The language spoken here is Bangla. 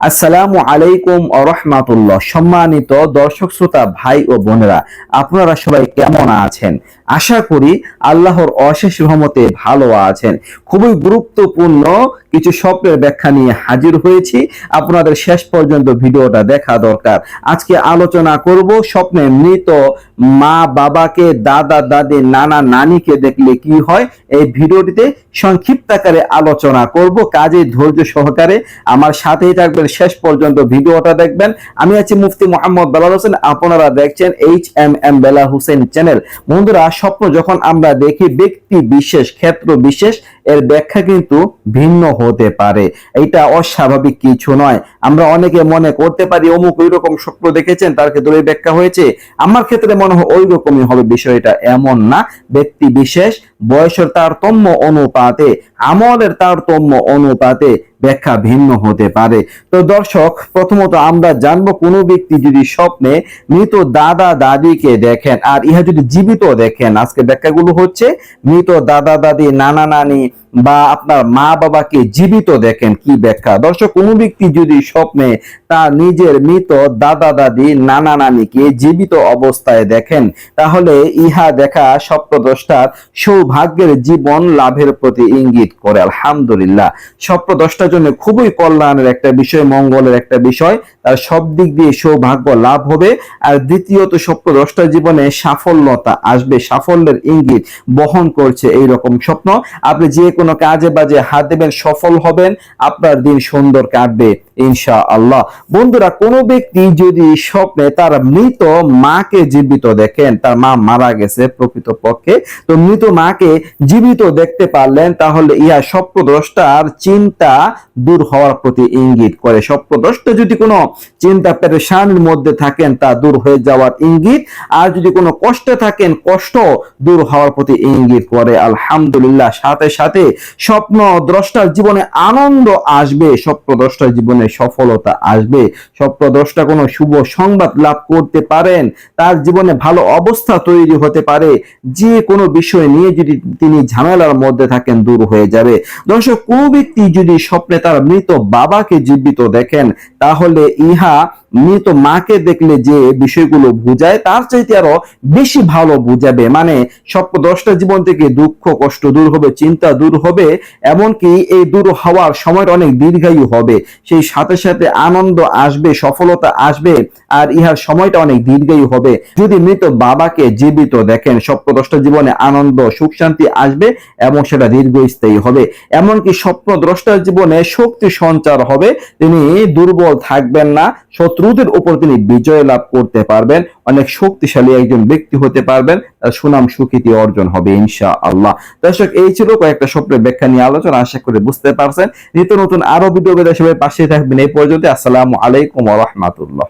আসসালামু আলাইকুম রহমাতুল্লাহ। সম্মানিত দর্শক, শ্রোতা, ভাই ও বোনেরা, আপনারা সবাই কেমন আছেন? আশা করি আল্লাহর অশেষ রহমতে ভালো আছেন। খুবই গুরুত্বপূর্ণ কিছু স্বপ্নের ব্যাখ্যা নিয়ে হাজির হয়েছি। আপনাদের শেষ পর্যন্ত ভিডিওটা দেখা দরকার। আজকে আলোচনা করব স্বপ্নে মৃত মা বাবাকে, দাদা, দাদি, নানা, নানিকে দেখলে কি হয়? এই ভিডিওটিতে সংক্ষিপ্ত আকারে আলোচনা করব। কাজে ধৈর্য সহকারে আমার সাথেই থাকবেন, শেষ পর্যন্ত ভিডিওটা দেখবেন। আমি আছি মুফতি মোহাম্মদ বেলাল হোসেন। আপনারা দেখছেন H M M Belal Hossain channel. বন্ধুরা, স্বপ্ন যখন আমরা দেখি, ব্যক্তি বিশেষ, ক্ষেত্র বিশেষ এর ব্যাখ্যা কিন্তু ভিন্ন হতে পারে। এটা অস্বাভাবিক কিছু নয়। আমরা অনেকে মনে করতে পারি, অমুক ওই রকম স্বপ্ন দেখেছেন, তার ক্ষেত্রে ওই ব্যাখ্যা হয়েছে। আমার ক্ষেত্রে মনে হয় ওই রকমই হবে, বিষয়টা এমন না। ব্যক্তি বিশেষ, বয়সের তারতম্য অনুপাতে, আমলের তারতম্য অনুপাতে ব্যাখ্যা ভিন্ন হতে পারে। তো দর্শক, প্রথমত আমরা জানব কোনো ব্যক্তি যদি স্বপ্নে মৃত দাদা দাদিকে দেখেন, আর ইহা যদি জীবিত দেখেন আজকে ব্যাখ্যাগুলো হচ্ছে, মৃত দাদা দাদি, নানা নানি বা আপনার মা বাবাকে জীবিত দেখেন কি ব্যাখ্যা? দর্শক, কোনো ব্যক্তি যদি স্বপ্নে তার নিজের মৃত দাদা, দাদি, নানা, নানিকে জীবিত অবস্থায় দেখেন, তাহলে ইহা দেখা স্বপ্নদ্রষ্টার সৌভাগ্যের জীবন লাভের প্রতি ইঙ্গিত করে। আলহামদুলিল্লাহ। স্বপ্নদ্রষ্টার জন্য খুবই কল্যাণের একটা বিষয়, মঙ্গলের একটা বিষয়। সব দিক দিয়ে সৌভাগ্য লাভ হবে। আর দ্বিতীয়ত স্বপ্নদ্রষ্টার জীবনে সাফল্যতা আসবে। সাফল্যের ইঙ্গিত বহন করছে এই রকম স্বপ্ন। আপনি যে কোনো কাজে বাজে হাত দেবেন, সফল হবেন। আপনার দিন সুন্দর কাটবে ইনশা আল্লাহ বন্ধুরা, কোন ব্যক্তি যদি স্বপ্নে তার মৃত মাকে জীবিত দেখেন, তার মা মারা গেছে প্রকৃত পক্ষে তো মৃত মাকে জীবিত দেখতে পারলেন, তাহলে ইহা স্বপ্নদ্রষ্টার চিন্তা দূর হওয়ার প্রতি ইঙ্গিত করে। স্বপ্নদ্রষ্টা যদি কোনো চিন্তা, পেরেশানির মধ্যে থাকেন তা দূর হয়ে যাওয়ার ইঙ্গিত। আর যদি কোনো কষ্টে থাকেন, কষ্ট দূর হওয়ার প্রতি ইঙ্গিত করে। আলহামদুলিল্লাহ, সাথে সাথে স্বপ্ন দ্রষ্টার জীবনে আনন্দ আসবে, স্বপ্ন দ্রষ্টার জীবনে সফলতা আসবে। স্বপ্ন দ্রষ্টা কোনো শুভ সংবাদ লাভ করতে পারেন, তার জীবনে ভালো অবস্থা তৈরি হতে পারে। যে কোনো বিষয় নিয়ে যদি তিনি ঝামেলার মধ্যে থাকেন, দূর হয়ে যাবে। দর্শক, কোন ব্যক্তি যদি স্বপ্নে তার মৃত বাবাকে জীবিত দেখেন, তাহলে ইহা মৃত মাকে দেখলে যে বিষয়গুলো বুঝায়, তার চাইতে আরও বেশি ভালো বুঝাবে। মানে স্বপ্ন দশটা জীবন থেকে দুঃখ, কষ্ট দূর হবে, চিন্তা দূর হবে, এমনকি এই দূর হওয়ার সময়টা অনেক দীর্ঘায়ু হবে। সেই সাথে সাথে আনন্দ আসবে, সফলতা আসবে, আর ইহার সময়টা অনেক দীর্ঘায়ু হবে। যদি মৃত বাবাকে জীবিত দেখেন স্বপ্ন দশটা জীবনে আনন্দ, সুখ, শান্তি আসবে এবং সেটা দীর্ঘস্থায়ী হবে। এমনকি স্বপ্ন দ্রষ্টার জীবনে শক্তি সঞ্চার হবে, তিনি দুর্বল থাকবেন না শত্রুদের উপর তিনি বিজয় লাভ করতে পারবেন, অনেক শক্তিশালী একজন ব্যক্তি হতে পারবেন, তার সুনাম সুখীতি অর্জন হবে ইনশা আল্লাহ দর্শক, এই ছিল কয়েকটা স্বপ্নের ব্যাখ্যা নিয়ে আলোচনা, আশা করে বুঝতে পারছেন। নিত্য নতুন আরও ভিডিও সবাই পাশে থাকবেন। এই পর্যন্ত আসসালামু আলাইকুম রহমাতুল্লাহ।